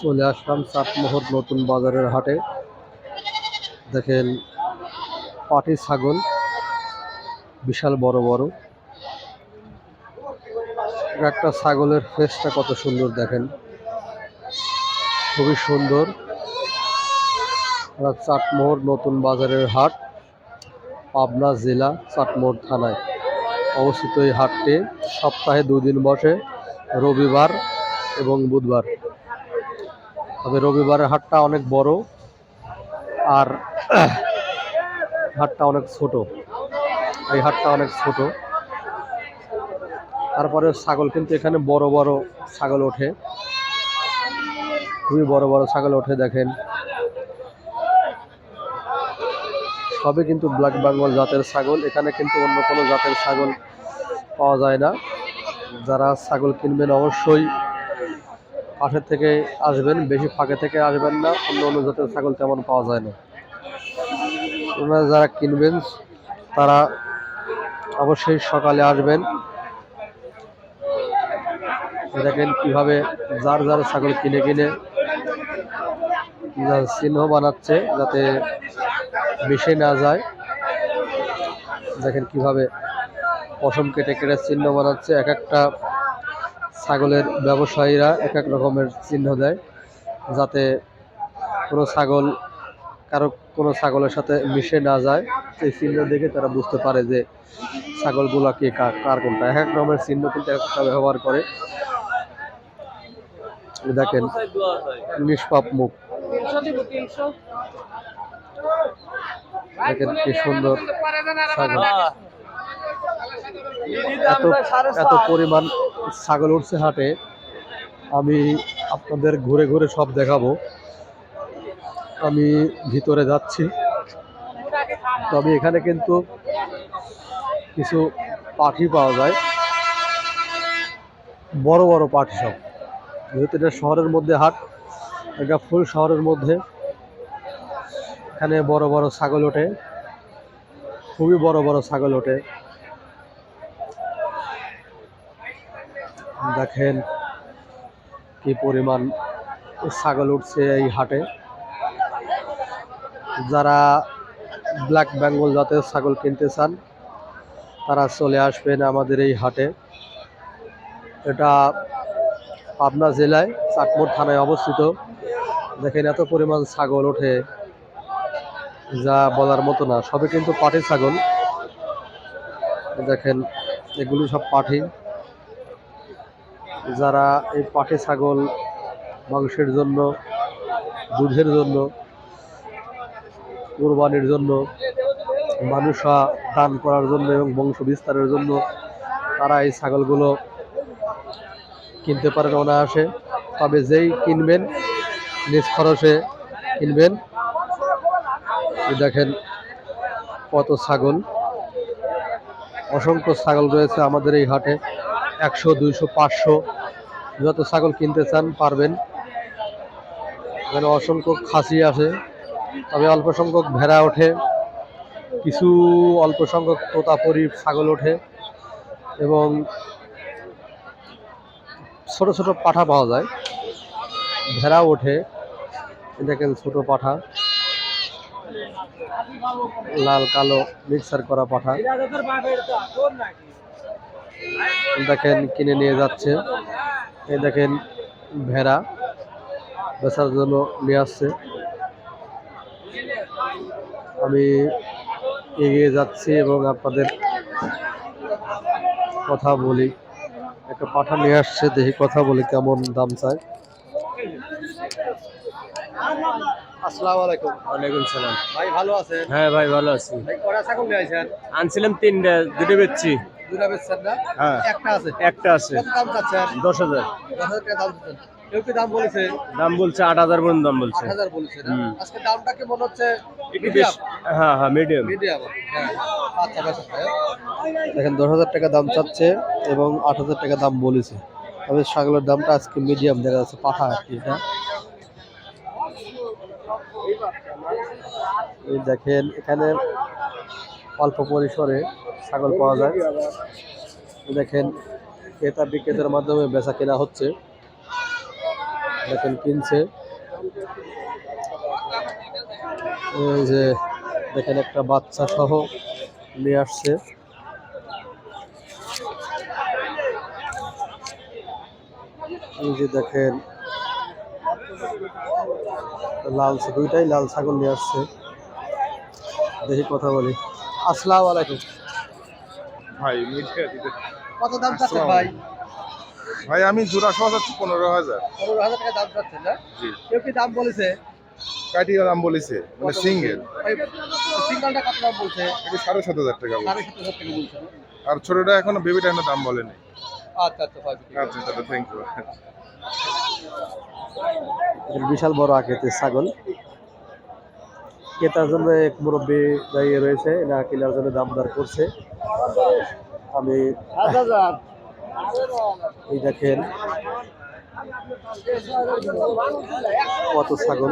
চলে আসলাম চাটমোহর নতুন বাজারের হাটে। দেখেন পাটি ছাগল, বিশাল বড় বড়। একটা ছাগলের ফেসটা কত সুন্দর দেখেন। খুবই সুন্দর। চাটমোহর নতুন বাজারের হাট, পাবনা জেলা চাটমোহর থানায়। অবস্থিত এই হাটটি সপ্তাহে দুদিন বসে, রবিবার এবং বুধবার। তবে রবিবারের হাটটা অনেক বড় আর হাটটা অনেক ছোট। এই হাটটা অনেক ছোট। তারপরে ছাগল কিন্তু এখানে বড় বড় ছাগল ওঠে। খুবই বড় বড় ছাগল ওঠে দেখেন। সবই কিন্তু ব্ল্যাক বেঙ্গল জাতের ছাগল। এখানে কিন্তু অন্য কোনো জাতের ছাগল পাওয়া যায় না। যারা ছাগল কিনবেন অবশ্যই পাশের থেকে আসবেন, বেশি ফাঁকে থেকে আসবেন না, অন্য অন্য জাতের ছাগল তেমন পাওয়া যায় না। ওনারা যারা কিনবেন, তারা অবশ্যই সকালে আসবেন। দেখেন কীভাবে যার যার ছাগল কিনে কিনে চিহ্ন বানাচ্ছে যাতে মিশে না যায়। দেখেন কীভাবে পশম কেটে কেটে চিহ্ন বানাচ্ছে, এক একটা ছাগলের ব্যবসায়ীরা এক এক রকমের চিহ্ন দেয় যাতে কোনো ছাগল কারও কোনো ছাগলের সাথে মিশে না যায়। সেই চিহ্ন দেখে তারা বুঝতে পারে যে ছাগলগুলা কে কার কার কোনটা। এক এক রকমের চিহ্ন কিন্তু একটা ব্যবহার করে। দেখেন নিষ্পাপ মুখ। দেখেন কি সুন্দর ছাগল। এত এত পরিমাণ ছাগল উঠছে হাটে। আমি আপনাদের ঘুরে ঘুরে সব দেখাবো। আমি ভিতরে যাচ্ছি। তবে এখানে কিন্তু কিছু পাখি পাওয়া যায়। বড় বড় পাখি সব। যেহেতু এটা শহরের মধ্যে হাট, এটা ফুল শহরের মধ্যে। এখানে বড় বড় ছাগল ওঠে। খুবই বড় বড় ছাগল ওঠে। দেখেন কি পরিমাণ ছাগল উঠছে এই হাটে। যারা ব্ল্যাক বেঙ্গল জাতের ছাগল কিনতে চান, তারা চলে আসবেন আমাদের এই হাটে। এটা পাবনা জেলায় চাটমোড় থানায় অবস্থিত। দেখেন এত পরিমাণ ছাগল ওঠে, যা বলার মতো না। সবই কিন্তু পাটি ছাগল। দেখেন এগুলি সব পাঠি যারা এই পাটি ছাগল মাংসের জন্য, দুধের জন্য, কোরবানির জন্য মানুষা দান করার জন্য এবং বংশ বিস্তারের জন্য তারা এই ছাগলগুলো কিনতে পারেন অনায়াসে। তবে যেই কিনবেন, নিজ খরচে কিনবেন দেখেন কত ছাগল। অসংখ্য ছাগল রয়েছে আমাদের এই হাটে, একশো, দুইশো, পাঁচশো। যত ছাগল কিনতে চান পারবেন। এখানে অসংখ্য খাসি আসে তবে অল্প সংখ্যক ভেড়া ওঠে। কিছু অল্প সংখ্যক তোতাপরি ছাগল ওঠে এবং ছোট ছোট পাঠা পাওয়া যায়। ভেড়া ওঠে দেখেন ছোট পাঠা। লাল, কালো মিক্সার করা পাঠা। দেখেন কিনে নিয়ে যাচ্ছে। এই দেখেন ভেড়া বেচার জন্য নিয়ে আসছে। আমি এগিয়ে যাচ্ছি এবং আপনাদের কথা বলি। একটা পাঠা নিয়ে আসছে দেখি কথা বলি কেমন দাম চায়। আসসালামু আলাইকুম। ওয়ালাইকুম সালাম। ভাই ভালো আছেন? হ্যাঁ ভাই ভালো আছি। ভাই কড়া ছাগল নিয়ে আনছিলাম তিনটা দুটো বেচছি। দুটা বেচছেন না? হ্যাঁ। একটা আছে। একটা আছে। কত দাম চাচ্ছেন? দশ হাজার। দশ হাজার টাকা দাম চাচ্ছেন কেউ কি দাম বলেছে? দাম বলছে আট হাজার পর্যন্ত দাম বলছে। আট হাজার বলেছে আজকে দামটা কি মনে হচ্ছে একটু বেশ হ্যাঁ হ্যাঁ মিডিয়াম মিডিয়াম হ্যাঁ। আচ্ছা বেশ দেখেন দশ হাজার টাকা দাম চাচ্ছে এবং আট হাজার টাকা দাম বলেছে। তবে ছাগলের দামটা আজকে মিডিয়াম দেখা যাচ্ছে পাঠা আর কি এটা। এই দেখেন এখানে অল্প পরিসরে ছাগল পাওয়া যায়। দেখেন, ক্রেতা বিক্রেতার মাধ্যমে বেচা কেনা হচ্ছে। দেখেন, কিনছে। এই যে, দেখেন, একটা বাচ্চা সহ নিয়ে আসছে। এই যে, দেখেন, লাল, দুইটাই লাল ছাগল নিয়ে আসছে। দেখি, কথা বলি। আসসালামু আলাইকুম। ভাই দিতে। কত দাম চাচ্ছেন ভাই? ভাই আমি জোড়া সহ যাচ্ছি পনেরো হাজার। পনেরো হাজার টাকা দাম চাচ্ছেন না? জি। কেউ কি দাম বলেছে? কাটিয়া দাম বলেছে মানে সিঙ্গেল। সিঙ্গলটা কত দাম বলছে? এটা সাড়ে সাত হাজার টাকা সাড়ে সাত হাজার টাকা বলছে। আর ছোটটা এখনও বেবিটা এখনও দাম বলেনি। আচ্ছা আচ্ছা ভাই আচ্ছা দাদা থ্যাংক ইউ বিশাল বড় আকৃতির ছাগল। ক্রেতার জন্য এক মুরব্বী দাঁড়িয়ে রয়েছে না কেনার জন্য দাম দর করছে। আমি এই দেখেন কত ছাগল।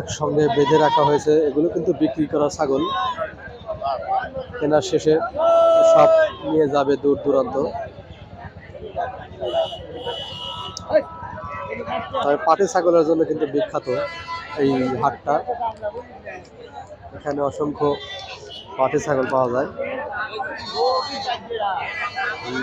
একসঙ্গে বেঁধে রাখা হয়েছে। এগুলো কিন্তু বিক্রি করা ছাগল। কেনার শেষে সব নিয়ে যাবে দূর দূরান্ত। তবে পাটি ছাগলের জন্য কিন্তু বিখ্যাত। এই হাটটা। এখানে অসংখ্য পাটি ছাগল পাওয়া যায়।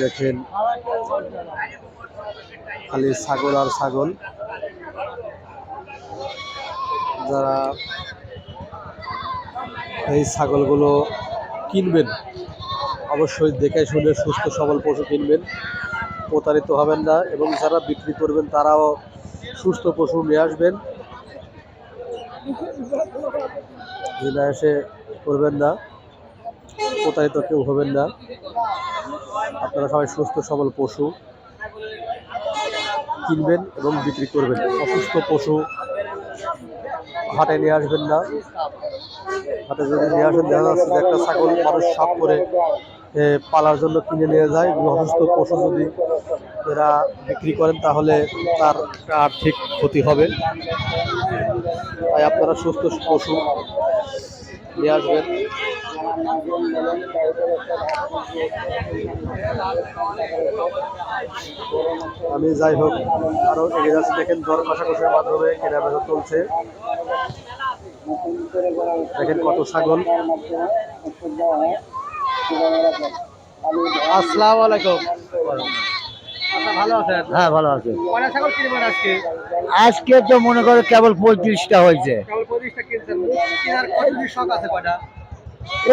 দেখেন, খালি ছাগল আর ছাগল। যারা এই ছাগলগুলো কিনবেন, অবশ্যই দেখে শুনে সুস্থ সবল পশু কিনবেন, প্রতারিত হবেন না। এবং যারা বিক্রি করবেন, তারাও সুস্থ পশু নিয়ে আসবেন। এসে করবেন না। প্রতারিত কেউ হবেন না। আপনারা সবাই সুস্থ, সবল পশু কিনবেন এবং বিক্রি করবেন। অসুস্থ পশু হাটে নিয়ে আসবেন না। হাটে যদি নিয়ে আসেন, দেখা যাচ্ছে যে একটা ছাগল মানুষ সাপ করে পালার জন্য কিনে নিয়ে যায়। অসুস্থ পশু যদি এরা বিক্রি করেন, তাহলে তার আর্থিক ক্ষতি হবে। তাই আপনারা সুস্থ পশু নিয়ে আসবেন। আমি যাই হোক, আরও এগিয়ে যাচ্ছি। দেখেন দর কষাকষির মাধ্যমে কেনা বেচা চলছে। দেখেন কত ছাগল। আসসালামু আলাইকুম। হ্যাঁ ভালো আছে। আজকে? আজকে তো মনে করো কেবল পঁয়ত্রিশটা হয়েছে।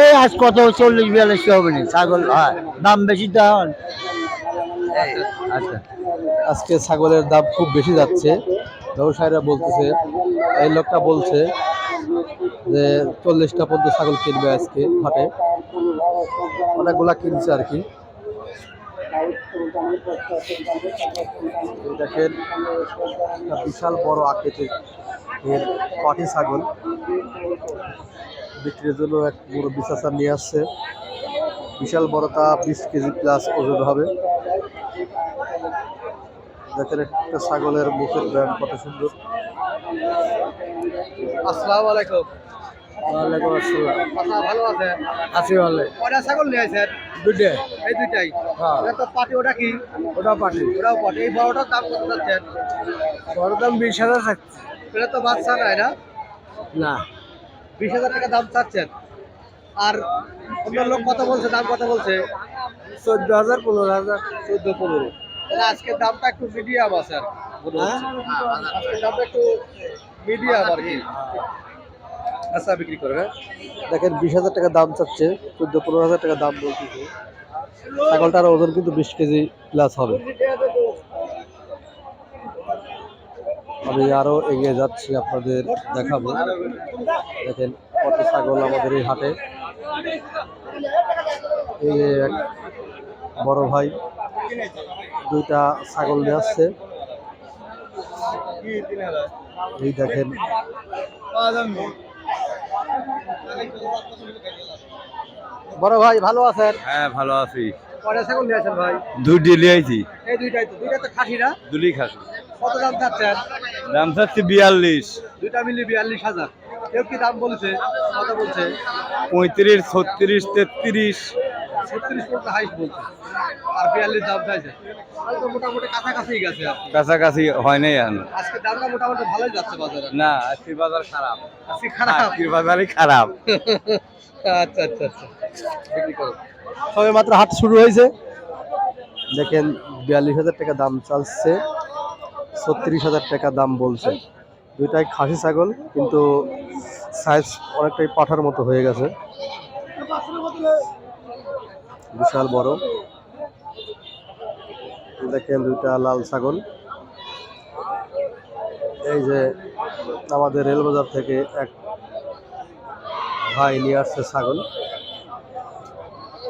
এই আজ কত? চল্লিশ বিয়াল্লিশটা হবে না ছাগল হয় দাম বেশি দাম আচ্ছা। আজকে ছাগলের দাম খুব বেশি যাচ্ছে। ব্যবসায়ীরা বলতেছে এই লোকটা বলছে যে চল্লিশটা পর্যন্ত ছাগল কিনবে আজকে হাটে। অনেকগুলা কিনছে আর কি। দেখেন, একটা বিশাল বড় আকৃতির এর পাটি ছাগল। বিক্রির জন্য এক বড় বিচাচার নিয়ে আসছে। বিশাল বড়টা বিশ কেজি প্লাস ওজন হবে। দেখেন, একটা ছাগলের মুখের ব্যায়াম কত সুন্দর। আসসালামু আলাইকুম। ওয়ালাইকুম আসসালাম আচ্ছা ভালো আছে আছি ভালো। কয়টা ছাগল নিয়ে আছেন দুটে এই দুইটাই? হ্যাঁ। এটা তো পাটি ওটা কি? ওটা পাটি। ওটাও পাটি। এই বড়টার দাম কত যাচ্ছেন? বড় দাম বিশ হাজার থাকছে এটা তো বাচ্চা নাই না না। বিশ হাজার টাকা দাম চাচ্ছেন। আর অন্য লোক কত বলছে? দাম কত বলছে? চোদ্দ হাজার পনেরো হাজার। চোদ্দ পনেরো। তাহলে আজকের দামটা একটু মিডিয়াম আছে আর। আজকের দামটা একটু মিডিয়াম আর কি। আচ্ছা বিক্রি করে হ্যাঁ? দেখেন, বিশ হাজার টাকা দাম চাচ্ছে, চোদ্দ, পনেরো হাজার টাকা দাম বলতেছে। ছাগলটার ওজন কিন্তু বিশ কেজি প্লাস হবে। আমি আরও এগিয়ে যাচ্ছি, আপনাদের দেখাবো। দেখেন, কত ছাগল আমাদের এই হাটে। এই এক বড় ভাই, দুইটা ছাগল নিয়ে আসছে। এই দেখেন বড় ভাই ভালো আছেন? হ্যাঁ ভালো আছি। কয়টা ছাগল নিয়েছেন ভাই? দুইটি নিয়েছি এই দুইটাই তো দুইটা তো খাসি না দুলি খাসি। কত দাম চাচ্ছেন? দাম চাচ্ছি বিয়াল্লিশ। দুইটা মিলি বিয়াল্লিশ হাজার। কেউ কি দাম বলছে? কত বলছে? পঁয়ত্রিশ ছত্রিশ তেত্রিশ। ছত্রিশ পর্যন্ত হাইস্ট বলছে আর বিয়াল্লিশ দাম চাইছে। তো মোটামুটি কাছাকাছি গেছে আর কাছাকাছি হয় নাই এখন। আজকে দামটা মোটামুটি ভালোই যাচ্ছে বাজারে। না আজকের বাজার খারাপ। আজকে খারাপ? আজকের বাজারই খারাপ। আচ্ছা আচ্ছা আচ্ছা। বিক্রি করো। সবে মাত্র হাট শুরু হয়েছে। দেখেন বিয়াল্লিশ হাজার টাকা দাম চালছে ছত্রিশ হাজার টাকা দাম বলছে। দুইটাই খাসি ছাগল কিন্তু সাইজ অনেকটাই পাঠার মতো হয়ে গেছে। বিশাল বড়। দেখেন দুইটা লাল ছাগল। এই যে আমাদের রেলবাজার থেকে এক ভাই নিয়ে আসছে ছাগল।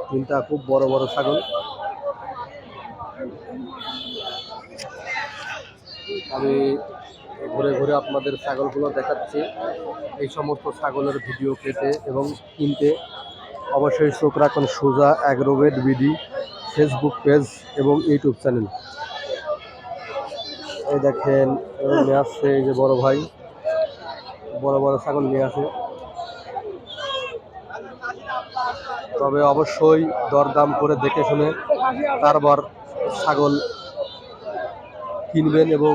তিনটা খুব বড় বড় ছাগল। আমি ঘুরে ঘুরে আপনাদের ছাগলগুলো দেখাচ্ছি। এই সমস্ত ছাগলের ভিডিও পেতে এবং কিনতে অবশ্যই চোখ রাখুন Suja agrovet BD Facebook page এবং ইউটিউব চ্যানেল এই দেখেন নিয়ে আসছে, এই যে বড় ভাই, বড় বড় ছাগল নিয়ে আসে। তবে অবশ্যই দরদাম করে দেখে শুনে তারপর ছাগল কিনবেন এবং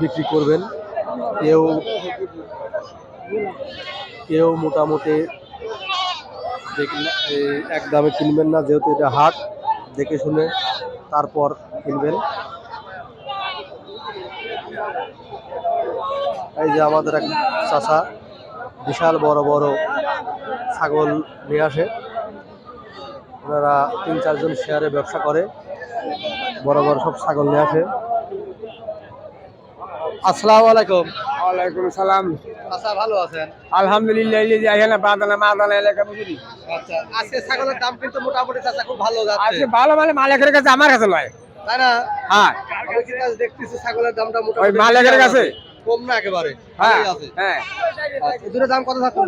বিক্রি করবেন। কেউ কেউ মোটামুটি এক দামে কিনবেন না, যেহেতু এটা হাট, দেখে শুনে তারপর কিনবেন। এই যে আমাদের এক চাষা বিশাল বড় বড় ছাগল নিয়ে আসে। ওনারা তিন চারজন শেয়ারে ব্যবসা করে, বড় বড় সব ছাগল নিয়ে আসে। আসসালামু আলাইকুম। ওয়ালাইকুম সালাম। আচ্ছা ভালো আছেন? আলহামদুলিল্লাহ এই যে এখানে বাদানা মাদানা এলাকা বুঝলি? আচ্ছা আজকে ছাগলের দাম কিন্তু মোটামুটি চাচা খুব ভালো যাচ্ছে। আজকে ভালো মানে মালিকের কাছে আমার কাছে লয়। তাই না? হ্যাঁ। দেখতেছি ছাগলের দামটা ওই মোটামুটি মালিকের কাছে? কম না একেবারে হ্যাঁ হ্যাঁ। আচ্ছা, দাম কত থাকছে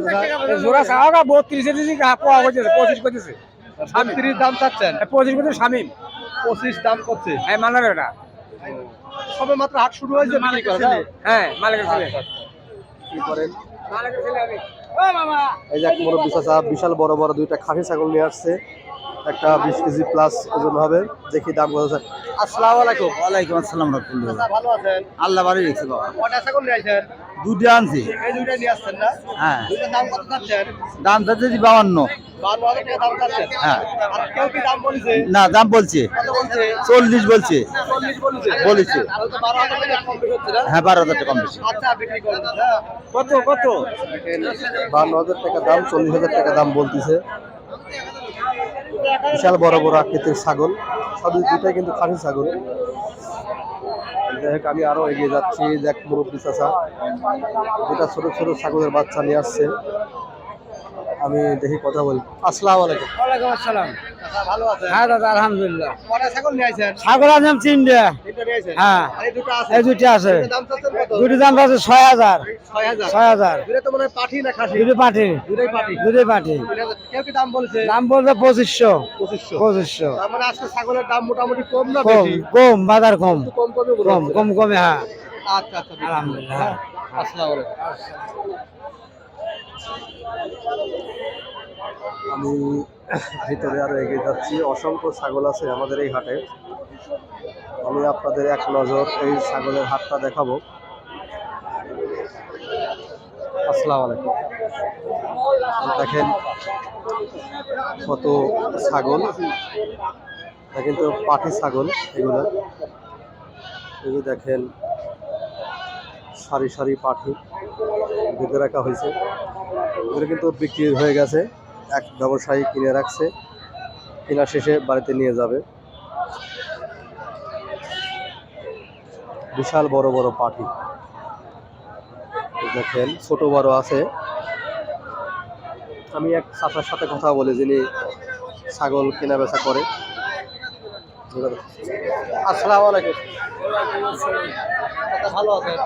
জোড়া চাওয়া বত্রিশে দিয়েছি পোয়া করতেছে পঁচিশ করতেছে। সাতত্রিশ দাম চাচ্ছেন? পঁচিশ করতে স্বামী পঁচিশ দাম করছে? হ্যাঁ মানার এটা। সবে মাত্র হাট শুরু হয়েছে করা হ্যাঁ মালিকের ছেলে কি করেন। এই যে এক মুরব্বী চাচা বিশাল বড় বড় দুইটা খাসি ছাগল নিয়ে আসছে। একটা বিশ কেজি প্লাস ওজন হবে। দেখি দাম কত আছে। আসসালামু আলাইকুম। ওয়ালাইকুম আসসালাম রহমতুল্লাহ। চাচা ভালো আছেন? আল্লাহ বাড়ি রেখেছে বাবা। কটা ছাগল নিয়ে আসছেন? দুটো আনছি। এই দুইটা নিয়ে আসছেন না? হ্যাঁ। দুইটার দাম কত চাচ্ছেন? দাম দাম চাচ্ছেন। হ্যাঁ। আর কেউ কি দাম বলেছে? না দাম বলছে। কত বলছে? চল্লিশ বলছে। চল্লিশ বলেছে। বলেছে। তাহলে তো বারো হাজার টাকা কম বেশি হচ্ছে হ্যাঁ বারো হাজার টাকা কম বেশি। আচ্ছা বিক্রি করেন। কত কত? বান্ন হাজার টাকা দাম চল্লিশ হাজার টাকা দাম বলতেছে। বিশাল বড় বড় আকৃতির ছাগল। সবই দুটাই কিন্তু খাসি ছাগল। যাই আমি আরও এগিয়ে যাচ্ছি। দেখ, মুরব্বী চাষা দুটা ছোট ছোট ছাগলের বাচ্চা নিয়ে আসছে। আমি দেখি কথা বলি। আসসালাম আলাইকুম। আসসালাম। হ্যাঁ দাদা আলহামদুলিল্লাহ। ছাগল আনলাম তিনটে হ্যাঁ। এই দুটো আছে? দুটো দাম ছয় হাজার। ছয় হাজার? দুটো পাঠি দুটি পাঠি। দাম বলছে? পঁচিশশো। মানে ছাগলের দাম মোটামুটি কম না কম কম বাজার কম। কম কম কমে হ্যাঁ। আচ্ছা আচ্ছা আলহামদুলিল্লাহ। হ্যাঁ, আসসালামু আলাইকুম। আমি ভিতরে আরও এগিয়ে যাচ্ছি। অসংখ্য ছাগল আছে আমাদের এই হাটে। আমি আপনাদের এক নজর এই ছাগলের হাটটা দেখাবো। আসসালামু আলাইকুম। দেখেন কত ছাগল। এটা কিন্তু পাটি ছাগল এগুলো। এই দেখেন, সারি সারি পাঠি বেঁধে রাখা হয়েছে। এগুলো কিন্তু বিক্রি হয়ে গেছে। এক ব্যবসায়ী কিনে রাখছে কেনা শেষে বাড়িতে নিয়ে যাবে। বিশাল বড় বড় এই দেখেন, ছোট বড় আছে। আমি এক চাচার সাথে কথা বলি, যিনি ছাগল কেনা বেচা করে। আসসালামু আলাইকুম। ভালো আছেন?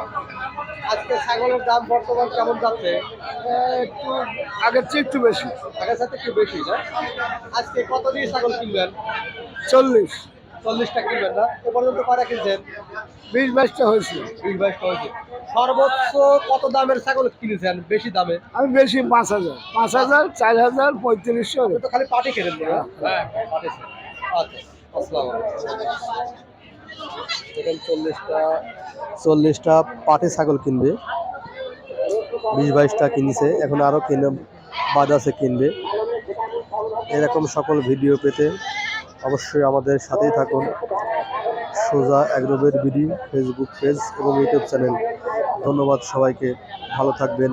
আজকে ছাগলের দাম বর্তমান কেমন যাচ্ছে? একটু আগের চেয়ে একটু বেশি। আগের সাথে একটু বেশি না? আজকে কত দিয়ে ছাগল কিনবেন? চল্লিশ। চল্লিশটা কিনবেন না? এ পর্যন্ত কয়টা কিনছেন? বিশ বাইশটা হয়েছে। বিশ বাইশটা হয়েছে। সর্বোচ্চ কত দামের ছাগল কিনেছেন? বেশি দামে? আমি বেশি পাঁচ হাজার। পাঁচ হাজার চার হাজার পঁয়ত্রিশশো তো খালি পাটি কেনেন হ্যাঁ। পাটি আচ্ছা আসসালামু চল্লিশটা চল্লিশটা পাটি ছাগল কিনবে। বিশ বাইশটা কিনছে। এখন আরও কিনে বাদ আছে কিনবে। এরকম সকল ভিডিও পেতে অবশ্যই আমাদের সাথেই থাকুন। Suja agrovet BD, Facebook page এবং ইউটিউব চ্যানেল। ধন্যবাদ সবাইকে। ভালো থাকবেন।